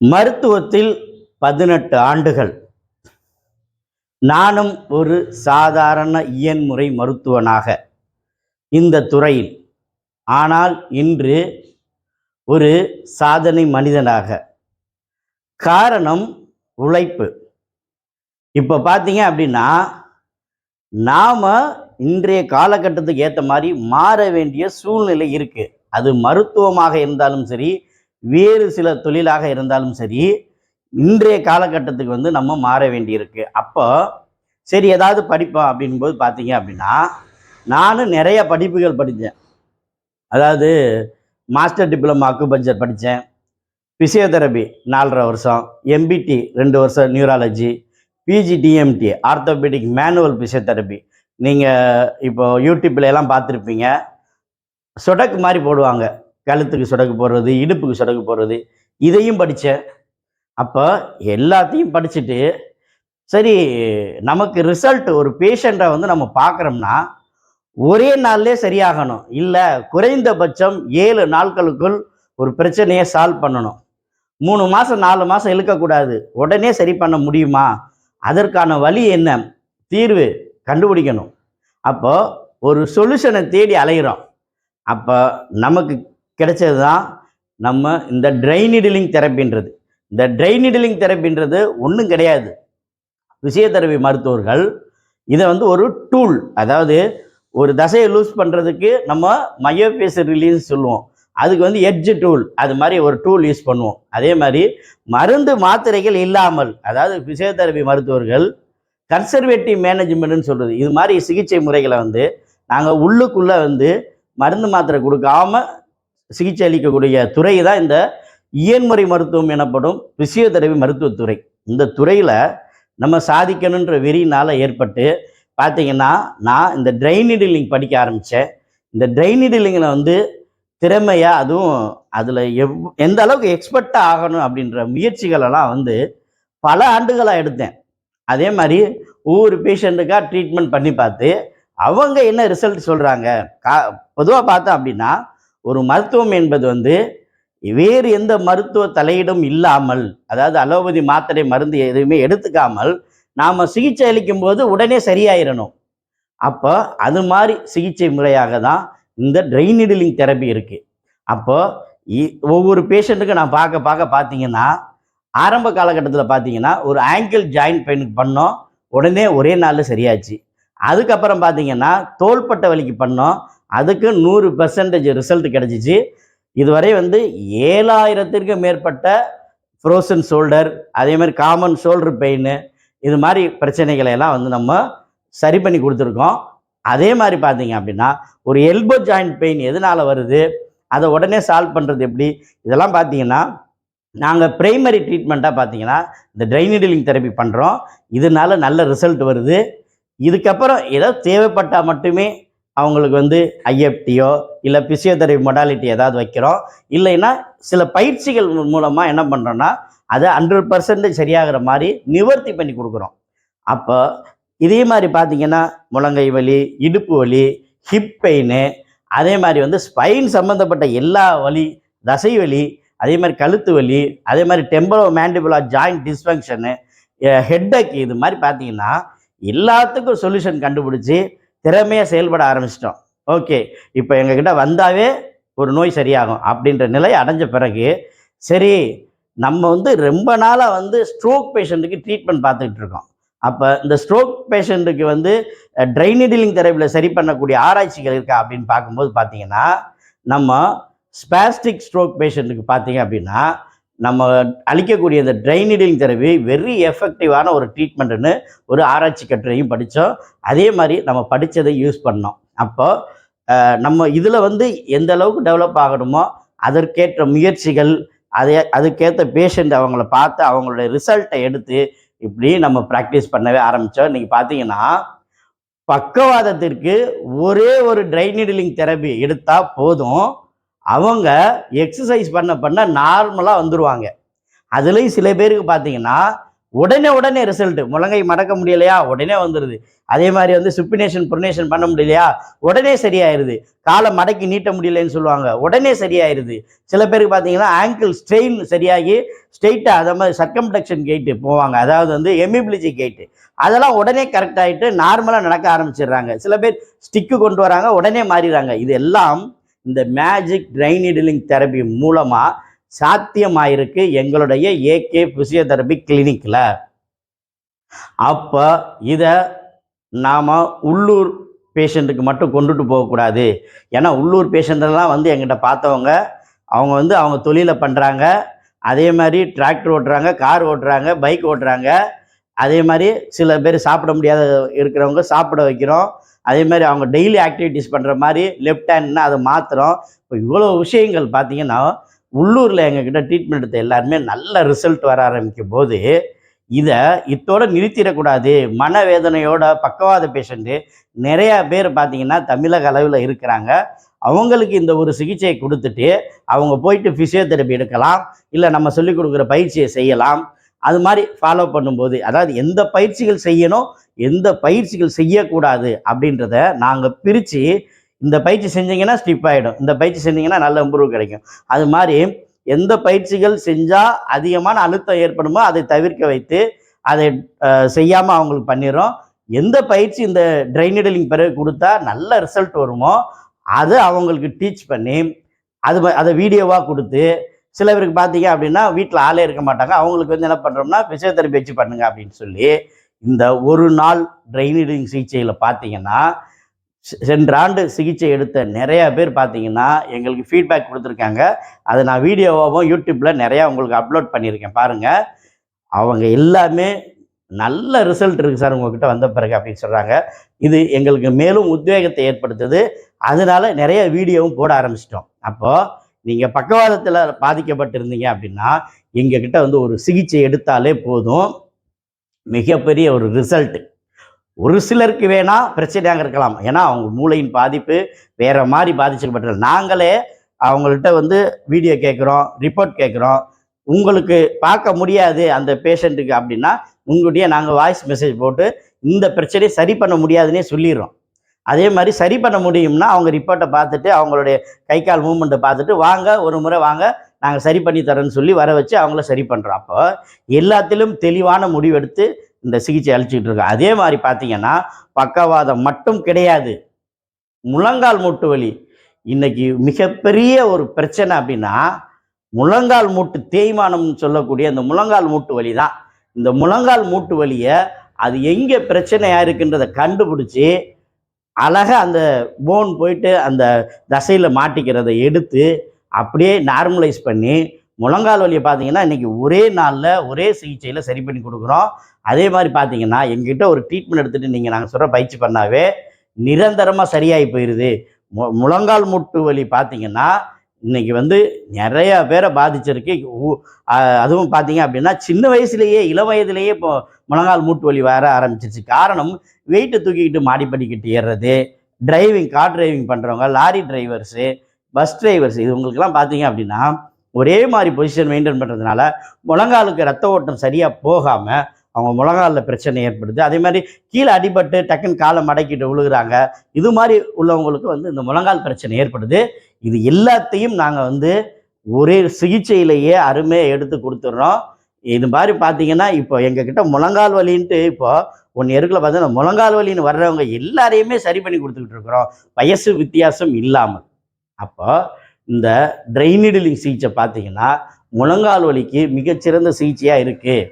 மருத்துவத்தில் பதினெட்டு ஆண்டுகள். நானும் ஒரு சாதாரண இயன்முறை மருத்துவனாக இந்த துறையில். ஆனால் இன்று ஒரு சாதனை மனிதனாக. காரணம் உழைப்பு. இப்போ பார்த்தீங்க அப்படின்னா நாம் இன்றைய காலகட்டத்துக்கு ஏற்ற மாதிரி மாற வேண்டிய சூழ்நிலை இருக்குது அது மருத்துவமாக இருந்தாலும் சரி வேறு சில தொழிலாக இருந்தாலும் சரி இன்றைய காலகட்டத்துக்கு வந்து நம்ம மாற வேண்டியிருக்கு. அப்போ சரி ஏதாவது படிப்போம் அப்படின்போது பார்த்தீங்க அப்படின்னா நானும் நிறைய படிப்புகள் படித்தேன். அதாவது மாஸ்டர் டிப்ளமா அக்குபஞ்சர் படித்தேன். ஃபிசியோதெரபி நாலரை வருஷம் எம்பிடி ரெண்டு வருஷம் neurology PG DMT orthopaedic manual physiotherapy நீங்கள் இப்போ யூடியூப்ல எல்லாம் பார்த்துருப்பீங்க. சொடக்கு மாதிரி போடுவாங்க. கழுத்துக்கு சொடக்கு போடுறது இடுப்புக்கு சொடக்கு போடுறது இதையும் படித்தேன் அப்போ எல்லாத்தையும் படிச்சுட்டு சரி நமக்கு ரிசல்ட் ஒரு பேஷண்ட்டை வந்து நம்ம பார்க்குறோம்னா ஒரே நாள்லே சரியாகணும். இல்லை குறைந்தபட்சம் ஏழு நாட்களுக்குள் ஒரு பிரச்சனையை சால்வ் பண்ணணும். மூணு மாதம் நாலு மாதம் இழுக்கக்கூடாது. உடனே சரி பண்ண முடியுமா? அதற்கான வழி என்ன? தீர்வு கண்டுபிடிக்கணும். அப்போ ஒரு சொல்யூஷனை தேடி அலைகிறோம் அப்போ நமக்கு கிடைச்சது தான் நம்ம இந்த ட்ரைனிடிலிங் தெரப்பின்றது இந்த ட்ரைனிடிலிங் தெரப்பின்றது ஒன்றும் கிடையாது. ஃபிசியோதெரபி மருத்துவர்கள் இதை வந்து ஒரு டூல் அதாவது ஒரு தசையை லூஸ் பண்ணுறதுக்கு நம்ம மயோபேஸ் ரிலீஸ் சொல்லுவோம். அதுக்கு வந்து எட்ஜ் டூல் அது மாதிரி ஒரு டூல் யூஸ் பண்ணுவோம். அதே மாதிரி மருந்து மாத்திரைகள் இல்லாமல் அதாவது ஃபிசியோதெரபி மருத்துவர்கள் கன்சர்வேட்டிவ் மேனேஜ்மெண்ட்னு சொல்கிறது இது மாதிரி சிகிச்சை முறைகளை வந்து நாங்கள் உள்ளுக்குள்ளே வந்து மருந்து மாத்திரை கொடுக்காம சிகிச்சை அளிக்கக்கூடிய துறை தான் இந்த இயன்முறை மருத்துவம் எனப்படும் பிசியோதெரபி மருத்துவத்துறை இந்த துறையில் நம்ம சாதிக்கணுன்ற வெறியினால் ஏற்பட்டு பார்த்தீங்கன்னா நான் இந்த ட்ரைனிடிலிங் படிக்க ஆரம்பித்தேன் இந்த ட்ரைனிடிலிங்கில் வந்து திறமையாக அதுவும் அதில் எவ் எந்த அளவுக்கு எக்ஸ்பர்ட்டாக ஆகணும் அப்படின்ற முயற்சிகளெல்லாம் வந்து பல ஆண்டுகளாக எடுத்தேன். அதே மாதிரி ஒவ்வொரு பேஷண்ட்டுக்காக ட்ரீட்மெண்ட் பண்ணி பார்த்து அவங்க என்ன ரிசல்ட் சொல்கிறாங்க கா பொதுவாக பார்த்தோம் அப்படின்னா ஒரு மருத்துவம் என்பது வந்து வேறு எந்த மருத்துவ தலையீடும் இல்லாமல் அதாவது அலோபதி மாத்திரை மருந்து எதுவுமே எடுத்துக்காமல் நாம் சிகிச்சை அளிக்கும் போது உடனே சரியாயிடணும் அப்போ அது மாதிரி சிகிச்சை முறையாக தான் இந்த ட்ரைனிடிலிங் தெரப்பி இருக்குது அப்போ இ- ஒவ்வொரு பேஷண்ட்டுக்கும் நான் பார்க்க பார்க்க பார்த்தீங்கன்னா ஆரம்ப காலகட்டத்தில் பார்த்தீங்கன்னா ஒரு ஆங்கிள் ஜாயிண்ட் பெயினுக்கு பண்ணோம் உடனே ஒரே நாளில் சரியாச்சு. அதுக்கப்புறம் பார்த்தீங்கன்னா தோள்பட்ட வலிக்கு பண்ணோம் அதுக்கு நூறு பெர்சன்டேஜ் ரிசல்ட் கிடச்சிச்சு. இதுவரை வந்து ஏழாயிரத்திற்கு மேற்பட்ட ஃப்ரோசன் ஷோல்டர் அதே மாதிரி காமன் ஷோல்டர் பெயின் இது மாதிரி பிரச்சனைகளை எல்லாம் வந்து நம்ம சரி பண்ணி கொடுத்துருக்கோம். அதே மாதிரி பார்த்தீங்க அப்படின்னா ஒரு எல்போ ஜாயிண்ட் பெயின் எதனால் வருது அதை உடனே சால்வ் பண்ணுறது எப்படி? இதெல்லாம் பார்த்தீங்கன்னா நாங்கள் ப்ரைமரி ட்ரீட்மெண்ட்டாக பார்த்தீங்கன்னா இந்த ட்ரைனிடிலிங் தெரப்பி பண்ணுறோம் இதனால நல்ல ரிசல்ட் வருது. இதுக்கப்புறம் ஏதோ தேவைப்பட்டால் மட்டுமே அவங்களுக்கு வந்து ஐஎஃப்டியோ இல்லை பிசியோதெரபி மொடாலிட்டி ஏதாவது வைக்கிறோம். இல்லைன்னா சில பயிற்சிகள் மூலமாக என்ன பண்ணுறோன்னா அதை ஹண்ட்ரட் பர்சன்டேஜ் சரியாகிற மாதிரி நிவர்த்தி பண்ணி கொடுக்குறோம். அப்போ இதே மாதிரி பார்த்தீங்கன்னா முழங்கை வலி இடுப்பு வலி ஹிப் பெயின் அதே மாதிரி வந்து ஸ்பைன் சம்மந்தப்பட்ட எல்லா வலி தசை வலி அதே மாதிரி கழுத்து வலி அதே மாதிரி டெம்பரோ மேண்டிபுலா ஜாயிண்ட் டிஸ்ஃபங்க்ஷனு ஹெட்டக் இது மாதிரி பார்த்தீங்கன்னா எல்லாத்துக்கும் சொல்யூஷன் கண்டுபிடிச்சி திறமையாக செயல்பட ஆரம்பிச்சிட்டோம். ஓகே இப்போ எங்ககிட்ட வந்தாவே ஒரு நோய் சரியாகும் அப்படின்ற நிலை அடைஞ்ச பிறகு சரி நம்ம வந்து ரொம்ப நாளாக வந்து ஸ்ட்ரோக் பேஷண்ட்டுக்கு ட்ரீட்மெண்ட் பார்த்துக்கிட்டு இருக்கோம். அப்போ இந்த ஸ்ட்ரோக் பேஷண்ட்டுக்கு வந்து ட்ரைனிடிலிங் தெரப்பியில் சரி பண்ணக்கூடிய ஆராய்ச்சிகள் இருக்கா அப்படின்னு பார்க்கும்போது பார்த்தீங்கன்னா நம்ம ஸ்பாஸ்டிக் ஸ்ட்ரோக் பேஷண்ட்டுக்கு பார்த்தீங்க அப்படின்னா நம்ம அளிக்கக்கூடிய இந்த ட்ரைனிடிங் தெரப்பி வெரி எஃபெக்டிவான ஒரு ட்ரீட்மெண்ட்டுன்னு ஒரு ஆராய்ச்சி கட்டுரையும் படித்தோம். அதே மாதிரி நம்ம படித்ததை யூஸ் பண்ணோம். அப்போது நம்ம இதில் வந்து எந்த அளவுக்கு டெவலப் ஆகணுமோ அதற்கேற்ற முயற்சிகள் அதே அதுக்கேற்ற பேஷண்ட் அவங்கள பார்த்து அவங்களுடைய ரிசல்ட்டை எடுத்து இப்படி நம்ம ப்ராக்டிஸ் பண்ணவே ஆரம்பித்தோம். இன்றைக்கி பார்த்தீங்கன்னா பக்கவாதத்திற்கு ஒரே ஒரு ட்ரைனிடிலிங் தெரப்பி எடுத்தால் போதும். அவங்க எக்ஸசைஸ் பண்ண பண்ண நார்மலாக வந்துடுவாங்க அதுலேயும் சில பேருக்கு பார்த்தீங்கன்னா உடனே உடனே ரிசல்ட் முழங்கை மடக்க முடியலையா? உடனே வந்துடுது அதே மாதிரி வந்து சுப்பினேஷன் ப்ரொனேஷன் பண்ண முடியலையா? உடனே சரியாயிருது. காலை மடக்கி நீட்ட முடியலன்னு சொல்லுவாங்க. உடனே சரியாயிருது. சில பேருக்கு பார்த்தீங்கன்னா ஆங்கிள் ஸ்ட்ரெயின் சரியாகி ஸ்ட்ரெயிட்டாக அதை மாதிரி சர்க்கம்டக்ஷன் கேட்டு போவாங்க. அதாவது வந்து எமிபிலிஜி கேட்டு அதெல்லாம் உடனே கரெக்ட் ஆகிட்டு நார்மலாக நடக்க ஆரம்பிச்சிடுறாங்க. சில பேர் ஸ்டிக்கு கொண்டு வராங்க உடனே மாறிடுறாங்க. இது எல்லாம் இந்த மேஜிக் ட்ரைனிடலிங் தெரப்பி மூலமாக சாத்தியமாயிருக்கு எங்களுடைய ஏகே ஃபிசியோதெரபி கிளினிக்கில் அப்போ இதை நாம் உள்ளூர் பேஷண்ட்டுக்கு மட்டும் கொண்டுட்டு போகக்கூடாது. ஏன்னா உள்ளூர் பேஷண்ட்டெல்லாம் வந்து எங்கிட்ட பார்த்தவங்க அவங்க வந்து அவங்க தொழிலை பண்ணுறாங்க அதே மாதிரி டிராக்டர் ஓட்டுறாங்க கார் ஓட்டுறாங்க பைக் ஓட்டுறாங்க. அதே மாதிரி சில பேர் சாப்பிட முடியாத இருக்கிறவங்க சாப்பிட வைக்கிறோம். அதே மாதிரி அவங்க டெய்லி ஆக்டிவிட்டீஸ் பண்ணுற மாதிரி லெஃப்ட் ஹேண்ட்னா அதை மாத்திரம் இப்போ இவ்வளோ விஷயங்கள் பார்த்தீங்கன்னா உள்ளூரில் எங்ககிட்ட ட்ரீட்மெண்ட் எடுத்த எல்லாருமே நல்ல ரிசல்ட் வர ஆரம்பிக்கும் போது இதை இத்தோட நிறுத்திடக்கூடாது. மனவேதனையோட பக்கவாத பேஷண்ட்டு நிறையா பேர் பார்த்தீங்கன்னா தமிழக அளவில் இருக்கிறாங்க. அவங்களுக்கு இந்த ஒரு சிகிச்சையை கொடுத்துட்டு அவங்க போயிட்டு ஃபிசியோதெரப்பி எடுக்கலாம் இல்லை நம்ம சொல்லிக் கொடுக்குற பயிற்சியை செய்யலாம். அது மாதிரி ஃபாலோ பண்ணும்போது அதாவது எந்த பயிற்சிகள் செய்யணும் எந்த பயிற்சிகள் செய்யக்கூடாது அப்படின்றத நாங்கள் பிரித்து இந்த பயிற்சி செஞ்சீங்கன்னா ஸ்டிப் ஆகிடும் இந்த பயிற்சி செஞ்சீங்கன்னா நல்ல இம்ப்ரூவ் கிடைக்கும். அது மாதிரி எந்த பயிற்சிகள் செஞ்சால் அதிகமான அழுத்தம் ஏற்படுமோ அதை தவிர்க்க வைத்து அதை செய்யாமல் அவங்களுக்கு பண்ணிடுறோம். எந்த பயிற்சி இந்த ட்ரைனிடலிங் பிறகு கொடுத்தா நல்ல ரிசல்ட் வருமோ அதை அவங்களுக்கு டீச் பண்ணி அது அதை வீடியோவாக கொடுத்து சில பேருக்கு பார்த்தீங்க அப்படின்னா வீட்டில் ஆளே இருக்க மாட்டாங்க. அவங்களுக்கு வந்து என்ன பண்ணுறோம்னா ஃபிசியோதெரப்பி வச்சு பண்ணுங்க அப்படின்னு சொல்லி இந்த ஒரு நாள் ட்ரைனிங் சிகிச்சையில் பார்த்தீங்கன்னா சென்ற ஆண்டு சிகிச்சை எடுத்த நிறையா பேர் பார்த்தீங்கன்னா எங்களுக்கு ஃபீட்பேக் கொடுத்துருக்காங்க. அதை நான் வீடியோவாகவும் யூடியூப்பில் நிறையா உங்களுக்கு அப்லோட் பண்ணியிருக்கேன். பாருங்கள் அவங்க எல்லாமே நல்ல ரிசல்ட் இருக்குது சார் உங்ககிட்ட வந்த பிறகு அப்படின்னு சொல்கிறாங்க இது எங்களுக்கு மேலும் உத்வேகத்தை ஏற்படுத்துது. அதனால நிறைய வீடியோவும் போட ஆரம்பிச்சிட்டோம். அப்போது நீங்கள் பக்கவாதத்தில் பாதிக்கப்பட்டிருந்தீங்க அப்படின்னா எங்ககிட்ட வந்து ஒரு சிகிச்சை எடுத்தாலே போதும். மிகப்பெரிய ஒரு ரிசல்ட் ஒரு சிலருக்கு வேணால் பிரச்சனையாக இருக்கலாம். ஏன்னா அவங்க மூளையின் பாதிப்பு வேற மாதிரி பாதிக்கப்பட்டது நாங்களே அவங்கள்ட்ட வந்து வீடியோ கேட்குறோம் ரிப்போர்ட் கேட்குறோம். உங்களுக்கு பார்க்க முடியாது அந்த பேஷண்ட்டுக்கு அப்படின்னா உங்களுடைய நாங்கள் வாய்ஸ் மெசேஜ் போட்டு இந்த பிரச்சனையை சரி பண்ண முடியாதுன்னே சொல்லிடுறோம். அதே மாதிரி சரி பண்ண முடியும்னா அவங்க ரிப்போர்ட்டை பார்த்துட்டு அவங்களுடைய கை கால் மூமெண்ட்டை பார்த்துட்டு வாங்க ஒரு முறை வாங்க நாங்கள் சரி பண்ணி தரேன்னு சொல்லி வர வச்சு அவங்கள சரி பண்ணுறோம் அப்போ எல்லாத்திலும் தெளிவான முடிவெடுத்து இந்த சிகிச்சை அளிச்சுக்கிட்டு இருக்கோம். அதே மாதிரி பார்த்தீங்கன்னா பக்கவாதம் மட்டும் கிடையாது. முழங்கால் மூட்டு வலி. இன்னைக்கு மிகப்பெரிய ஒரு பிரச்சனை அப்படின்னா முழங்கால் மூட்டு தேய்மானம்னு சொல்லக்கூடிய அந்த முழங்கால் மூட்டு வலி தான். இந்த முழங்கால் மூட்டு வலியை அது எங்கே பிரச்சனையாக இருக்குன்றதை கண்டுபிடிச்சி அழகாக அந்த போன் போயிட்டு அந்த தசையில் மாட்டிக்கிறதை எடுத்து அப்படியே நார்மலைஸ் பண்ணி முழங்கால் வலியை பார்த்தீங்கன்னா இன்றைக்கி ஒரே நாளில் ஒரே சிகிச்சையில் சரி பண்ணி கொடுக்குறோம். அதே மாதிரி பார்த்தீங்கன்னா எங்கிட்ட ஒரு ட்ரீட்மெண்ட் எடுத்துகிட்டு நீங்கள் நாங்கள் சொல்கிற பயிற்சி பண்ணாவே நிரந்தரமாக சரியாகி போயிடுது மு முழங்கால் மூட்டு வலி பார்த்தீங்கன்னா இன்னைக்கு வந்து நிறைய பேரை பாதிச்சிருக்கு. அதுவும் பார்த்தீங்க அப்படின்னா சின்ன வயசுலேயே இளம் வயதிலேயே இப்போ முழங்கால் மூட்டு வலி வர ஆரம்பிச்சிருச்சு. காரணம் வெயிட்டை தூக்கிக்கிட்டு மாடிப்படிக்கிட்டு ஏறுறது டிரைவிங் கார் டிரைவிங் பண்ணுறவங்க லாரி டிரைவர்ஸு பஸ் டிரைவர்ஸ் இது உங்களுக்குலாம் பார்த்தீங்க அப்படின்னா ஒரே மாதிரி பொசிஷன் மெயின்டைன் பண்ணுறதுனால முழங்காலுக்கு ரத்த ஓட்டம் சரியாக போகாமல் அவங்க முழங்காலில் பிரச்சனை ஏற்படுது. அதே மாதிரி கீழே அடிபட்டு டக்குன்னு காலை மடக்கிட்டு விழுகுறாங்க இது மாதிரி உள்ளவங்களுக்கு வந்து இந்த முழங்கால் பிரச்சனை ஏற்படுது. இது எல்லாத்தையும் நாங்கள் வந்து ஒரே சிகிச்சையிலேயே அருமையாக எடுத்து கொடுத்துட்றோம். இது மாதிரி பார்த்தீங்கன்னா இப்போ எங்ககிட்ட முழங்கால் வலின்ட்டு இப்போ ஒன் இயருக்குள்ள பார்த்தீங்கன்னா முழங்கால் வலின்னு வர்றவங்க எல்லாரையுமே சரி பண்ணி கொடுத்துக்கிட்டு இருக்கிறோம். வயசு வித்தியாசம் இல்லாமல். அப்போ இந்த ட்ரைனிடலிங் சிகிச்சை பார்த்தீங்கன்னா முழங்கால் வலிக்கு மிகச்சிறந்த சிகிச்சையாக இருக்குது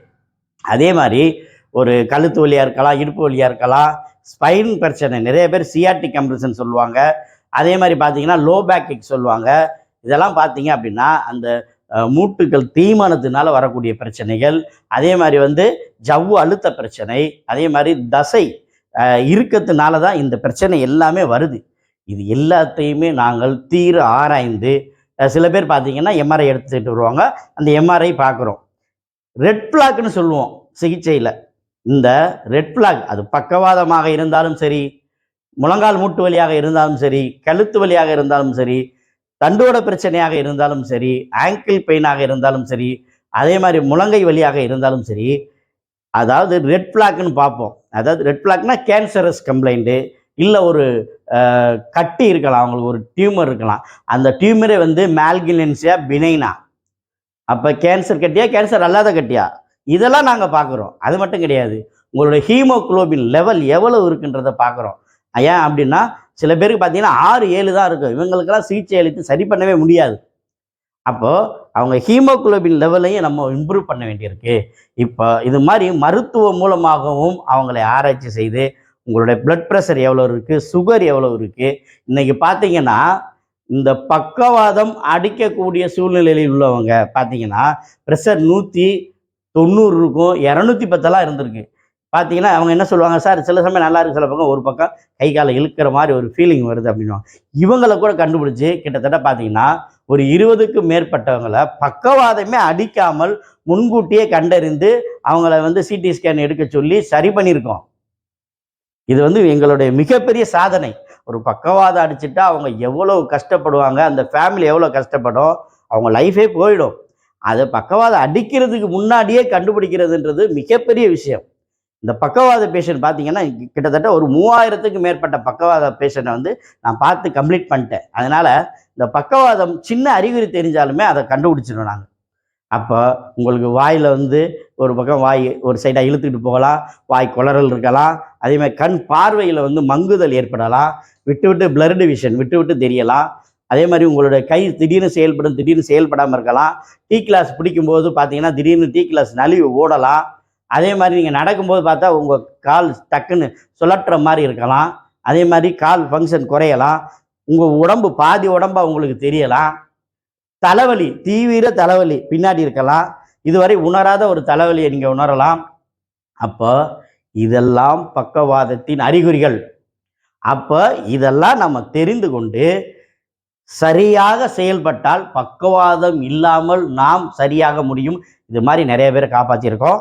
அதே மாதிரி ஒரு கழுத்து வலியாக இருக்கலாம் இடுப்பு வலியாக இருக்கலாம் ஸ்பைன் பிரச்சனை. நிறைய பேர் சிஆர்டி கம்ப்ரெஷன் சொல்லுவாங்க. அதே மாதிரி பார்த்தீங்கன்னா லோ பேக் கிக் சொல்லுவாங்க. இதெல்லாம் பார்த்தீங்க அப்படின்னா அந்த அஹ், மூட்டுகள் வரக்கூடிய பிரச்சனைகள். அதே மாதிரி வந்து ஜவ்வு அழுத்த பிரச்சனை. அதே மாதிரி தசை அஹ், தான் இந்த பிரச்சனை எல்லாமே வருது. இது எல்லாத்தையுமே நாங்கள் தீர ஆராய்ந்து சில பேர் பார்த்தீங்கன்னா எம்ஆர்ஐ எடுத்துகிட்டு வருவாங்க. அந்த எம்ஆர்ஐ பார்க்குறோம். ரெட் பிளாக்னு சொல்லுவோம் சிகிச்சையில். இந்த ரெட் பிளாக் அது பக்கவாதமாக இருந்தாலும் சரி முழங்கால் மூட்டு வலியாக இருந்தாலும் சரி கழுத்து வலியாக இருந்தாலும் சரி தண்டோட பிரச்சனையாக இருந்தாலும் சரி ஆங்கிள் பெயினாக இருந்தாலும் சரி அதே மாதிரி முழங்கை வலியாக இருந்தாலும் சரி அதாவது ரெட் பிளாக்னு பார்ப்போம். அதாவது ரெட் பிளாக்னா கேன்சரஸ் கம்ப்ளைண்ட்டு இல்லை ஒரு கட்டி இருக்கலாம் அவங்களுக்கு ஒரு டியூமர் இருக்கலாம். அந்த டியூமரே வந்து மேல்கினன்சியா பினைனா அப்போ கேன்சர் கட்டியா கேன்சர் அல்லாத கட்டியா? இதெல்லாம் நாங்கள் பார்க்குறோம் அது மட்டும் கிடையாது. உங்களோட ஹீமோகுளோபின் லெவல் எவ்வளவு இருக்குன்றதை பார்க்குறோம் ஏன் அப்படின்னா சில பேருக்கு பார்த்தீங்கன்னா ஆறு ஏழு தான் இருக்கும். இவங்களுக்கெல்லாம் சிகிச்சை அளித்து சரி பண்ணவே முடியாது. அப்போது அவங்க ஹீமோகுளோபின் லெவலையும் நம்ம இம்ப்ரூவ் பண்ண வேண்டியிருக்கு. இப்போ இது மாதிரி மருத்துவம் மூலமாகவும் அவங்களை ஆராய்ச்சி செய்து உங்களுடைய பிளட் ப்ரெஷர் எவ்வளோ இருக்குது சுகர் எவ்வளோ இருக்குது இன்றைக்கி பார்த்தீங்கன்னா இந்த பக்கவாதம் அடிக்கக்கூடிய சூழ்நிலையில் உள்ளவங்க பார்த்தீங்கன்னா ப்ரெஷர் நூற்றி தொண்ணூறு இருக்கும் இரநூத்தி பத்தெல்லாம் இருந்திருக்கு. பார்த்தீங்கன்னா அவங்க என்ன சொல்லுவாங்க? சார் சில சமயம் நல்லா இருக்கு சில பக்கம் ஒரு பக்கம் கை காலை இழுக்கிற மாதிரி ஒரு ஃபீலிங் வருது அப்படின்னுவாங்க. இவங்களை கூட கண்டுபிடிச்சி கிட்டத்தட்ட பார்த்தீங்கன்னா ஒரு இருபதுக்கு மேற்பட்டவங்களை பக்கவாதமே அடிக்காமல் முன்கூட்டியே கண்டறிந்து அவங்கள வந்து சிடி ஸ்கேன் எடுக்க சொல்லி சரி பண்ணியிருக்கோம். இது வந்து எங்களுடைய மிகப்பெரிய சாதனை. ஒரு பக்கவாதம் அடிச்சுட்டா அவங்க எவ்வளோ கஷ்டப்படுவாங்க அந்த ஃபேமிலி எவ்வளோ கஷ்டப்படும் அவங்க லைஃபே போயிடும். அதை பக்கவாதம் அடிக்கிறதுக்கு முன்னாடியே கண்டுபிடிக்கிறதுன்றது மிகப்பெரிய விஷயம். இந்த பக்கவாத பேஷண்ட் பார்த்தீங்கன்னா கிட்டத்தட்ட ஒரு மூவாயிரத்துக்கு மேற்பட்ட பக்கவாத பேஷண்ட்டை வந்து நான் பார்த்து கம்ப்ளீட் பண்ணிட்டேன். அதனால் இந்த பக்கவாதம் சின்ன அறிகுறி தெரிஞ்சாலுமே அதை கண்டுபிடிச்சிடும் நாங்கள் அப்போ உங்களுக்கு வாயில் வந்து ஒரு பக்கம் வாய் ஒரு சைடாக இழுத்துக்கிட்டு போகலாம். வாய் குளறல் இருக்கலாம். அதேமாதிரி கண் பார்வையில் வந்து மங்குதல் ஏற்படலாம். விட்டு விட்டு பிளர்டு விஷன் விட்டு விட்டு தெரியலாம். அதே மாதிரி உங்களுடைய கை திடீர்னு செயல்படும் திடீர்னு செயல்படாமல் இருக்கலாம். டீ கிளாஸ் பிடிக்கும்போது பார்த்தீங்கன்னா திடீர்னு டீ கிளாஸ் நலிவு ஓடலாம். அதே மாதிரி நீங்கள் நடக்கும்போது பார்த்தா உங்கள் கால் டக்குன்னு சுழற்ற மாதிரி இருக்கலாம். அதே மாதிரி கால் ஃபங்க்ஷன் குறையலாம். உங்கள் உடம்பு பாதி உடம்பாக உங்களுக்கு தெரியலாம். தலைவலி தீவிர தலைவலி பின்னாடி இருக்கலாம். இதுவரை உணராத ஒரு தலைவலியை நீங்கள் உணரலாம். அப்போ இதெல்லாம் பக்கவாதத்தின் அறிகுறிகள். அப்போ இதெல்லாம் நம்ம தெரிந்து கொண்டு சரியாக செயல்பட்டால் பக்கவாதம் இல்லாமல் நாம் சரியாக முடியும். இது மாதிரி நிறைய பேரை காப்பாற்றியிருக்கோம்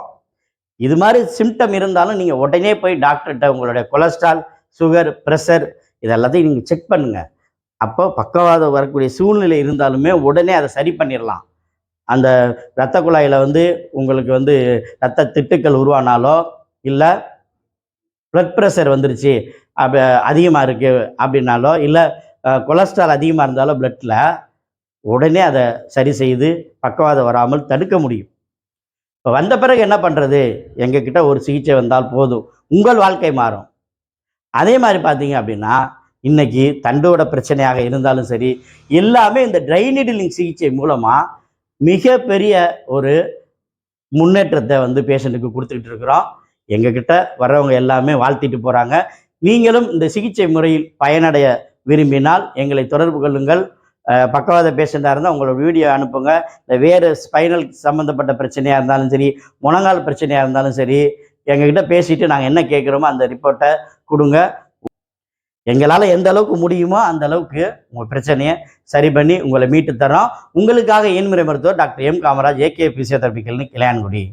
இது மாதிரி சிம்டம் இருந்தாலும் நீங்கள் உடனே போய் டாக்டர்கிட்ட உங்களுடைய கொலஸ்ட்ரால் சுகர் ப்ரெஷர் இதெல்லாத்தையும் நீங்கள் செக் பண்ணுங்கள் அப்போ பக்கவாதம் வரக்கூடிய சூழ்நிலை இருந்தாலுமே உடனே அதை சரி பண்ணிடலாம் அந்த இரத்த குழாயில் வந்து உங்களுக்கு வந்து இரத்த திட்டுக்கள் உருவானாலோ இல்லை ப்ளட் ப்ரெஷர் வந்துருச்சு அப்போ அதிகமாக இருக்குது அப்படின்னாலோ இல்லை கொலஸ்ட்ரால் அதிகமாக இருந்தாலோ பிளட்டில் உடனே அதை சரி செய்து பக்கவாதம் வராமல் தடுக்க முடியும். இப்போ வந்த பிறகு என்ன பண்ணுறது எங்ககிட்ட ஒரு சிகிச்சை வந்தால் போதும். உங்கள் வாழ்க்கை மாறும். அதே மாதிரி பார்த்தீங்க அப்படின்னா இன்னைக்கு தண்டோட பிரச்சனையாக இருந்தாலும் சரி எல்லாமே இந்த ட்ரை சிகிச்சை மூலமாக மிகப்பெரிய ஒரு முன்னேற்றத்தை வந்து பேஷண்ட்டுக்கு கொடுத்துக்கிட்டு இருக்கிறோம். எங்ககிட்ட வர்றவங்க எல்லாமே வாழ்த்திட்டு போகிறாங்க நீங்களும் இந்த சிகிச்சை முறையில் பயனடைய விரும்பினால் எங்களை தொடர்பு கொள்ளுங்கள். பக்கவாத பேஷண்ட்டாக இருந்தால் உங்களோட வீடியோ அனுப்புங்க. இல்லை வேறு ஸ்பைனல் சம்மந்தப்பட்ட பிரச்சனையாக இருந்தாலும் சரி முழங்கால் பிரச்சனையாக இருந்தாலும் சரி எங்ககிட்ட பேசிட்டு நாங்கள் என்ன கேட்குறோமோ அந்த ரிப்போர்ட்டை கொடுங்க. எங்களால் எந்த அளவுக்கு முடியுமோ அந்த அளவுக்கு உங்கள் பிரச்சனையை சரி பண்ணி உங்களை மீட்டு தரோம் உங்களுக்காக ஏன்முறை மருத்துவர் doctor M Kamaraj AK physiotherapy clinic Ilayangudi.